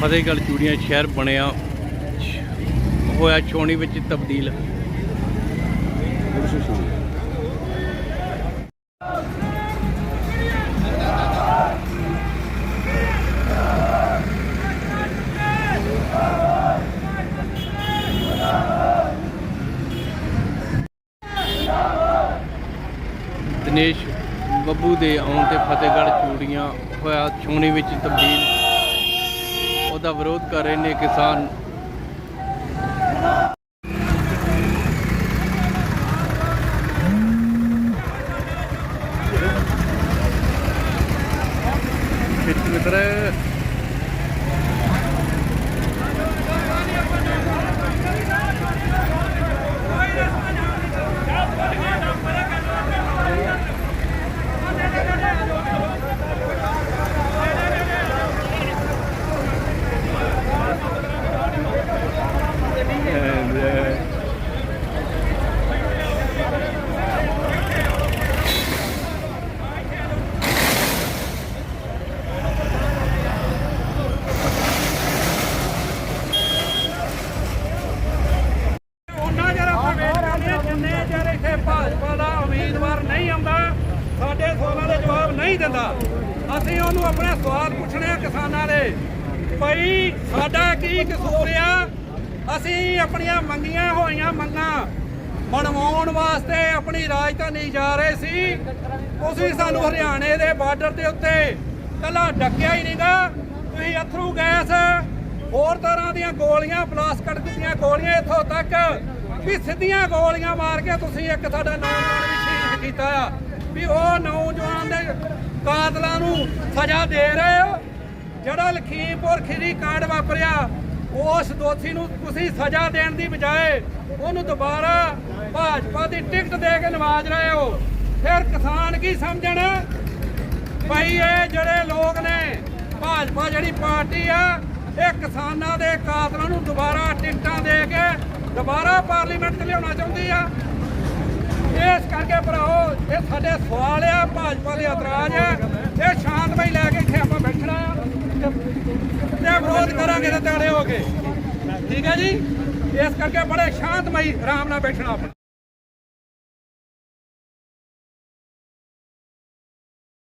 ਫਤਿਹਗੜ੍ਹ ਚੂੜੀਆਂ ਸ਼ਹਿਰ ਬਣਿਆ ਹੋਇਆ ਛੋਣੀ ਵਿੱਚ ਤਬਦੀਲ। ਦਿਨੇਸ਼ ਬੱਬੂ ਦੇ ਆਉਣ ਤੇ ਫਤਿਹਗੜ੍ਹ ਚੂੜੀਆਂ ਹੋਇਆ ਛੋਣੀ ਵਿੱਚ ਤਬਦੀਲ। ਉਹਦਾ ਵਿਰੋਧ ਕਰ ਰਹੇ ਨੇ ਕਿਸਾਨ ਮਿੱਤਰ ਮਿੱਤਰ and uh, ਉਹਨਾਂ ਜਰ ਆਪਾਂ ਵੇਟ ਕਰਦੇ ਹਾਂ ਜਿੰਨੇ ਜਰ ਇੱਥੇ ਭਾਜਪਾ ਦਾ ਉਮੀਦਵਾਰ ਨਹੀਂ ਆਉਂਦਾ ਸਾਡੇ ਸਵਾਲਾਂ ਦੇ ਜਵਾਬ ਨਹੀਂ ਦਿੰਦਾ। ਅਸੀਂ ਉਹਨੂੰ ਆਪਣੇ ਸਵਾਲ ਪੁੱਛਣੇ ਆ ਕਿਸਾਨਾਂ ਦੇ। ਭਈ ਸਾਡਾ ਕੀ ਕਸੂਰ ਆ? ਅਸੀਂ ਆਪਣੀਆਂ ਮੰਗੀਆਂ ਹੋਈਆਂ ਮੰਗਾਂ ਮਨਵਾਉਣ ਵਾਸਤੇ ਆਪਣੀ ਰਾਜਧਾਨੀ ਜਾ ਰਹੇ ਸੀ। ਤੁਸੀਂ ਸਾਨੂੰ ਹਰਿਆਣੇ ਦੇ ਬਾਰਡਰ ਦੇ ਉੱਤੇ ਕੱਲਾ ਡੱਕਿਆ ਹੀ ਨਹੀਂਗਾ। ਤੁਸੀਂ ਅਥਰੂ ਗੈਸ ਹੋਰ ਤਰ੍ਹਾਂ ਦੀਆਂ ਗੋਲੀਆਂ ਪਲਾਸਟਿਕ ਦੀਆਂ ਗੋਲੀਆਂ ਇੱਥੋਂ ਤੱਕ ਵੀ ਸਿੱਧੀਆਂ ਗੋਲੀਆਂ ਮਾਰ ਕੇ ਤੁਸੀਂ ਇੱਕ ਸਾਡਾ ਨੌਜਵਾਨ ਵੀ ਸ਼ਹੀਦ ਕੀਤਾ। ਆ ਵੀ ਉਹ ਨੌਜਵਾਨ ਦੇ ਕਾਤਲਾਂ ਨੂੰ ਸਜ਼ਾ ਦੇ ਰਹੇ ਹੋ। ਜਿਹੜਾ ਲਖੀਮਪੁਰ ਖੀਰੀ ਕਾਂਡ ਵਾਪਰਿਆ, ਉਸ ਦੋਸ਼ੀ ਨੂੰ ਤੁਸੀਂ ਸਜ਼ਾ ਦੇਣ ਦੀ ਬਜਾਏ ਉਹਨੂੰ ਦੁਬਾਰਾ ਭਾਜਪਾ ਦੀ ਟਿਕਟ ਦੇ ਕੇ ਨਵਾਜ ਰਹੇ ਹੋ। ਫਿਰ ਕਿਸਾਨ ਕੀ ਸਮਝਣ? ਭਾਈ ਇਹ ਜਿਹੜੇ ਲੋਕ ਨੇ, ਭਾਜਪਾ ਜਿਹੜੀ ਪਾਰਟੀ ਆ, ਇਹ ਕਿਸਾਨਾਂ ਦੇ ਕਾਤਲਾਂ ਨੂੰ ਦੁਬਾਰਾ ਟਿਕਟਾਂ ਦੇ ਕੇ ਦੁਬਾਰਾ ਪਾਰਲੀਮੈਂਟ 'ਚ ਲਿਆਉਣਾ ਚਾਹੁੰਦੀ ਆ। ਇਸ ਕਰਕੇ ਭਰਾਓ ਇਹ ਸਾਡੇ ਸਵਾਲ ਆ, ਭਾਜਪਾ ਦੇ ਇਤਰਾਜ਼ ਆ। ਇਹ ਸ਼ਾਂਤਮਈ ਲੈ ਕੇ ਇੱਥੇ ਆਪਾਂ ਬੈਠਣਾ ਆ। ਤੇ ਵਿਰੋਧ ਕਰਾਂਗੇ ਤੇ ਤਗੜੇ ਹੋ ਕੇ। ਠੀਕ ਹੈ ਜੀ? ਇਸ ਕਰਕੇ ਬੜੇ ਸ਼ਾਂਤਮਈ ਆਰਾਮ ਨਾਲ ਬੈਠਣਾ ਆਪਾਂ।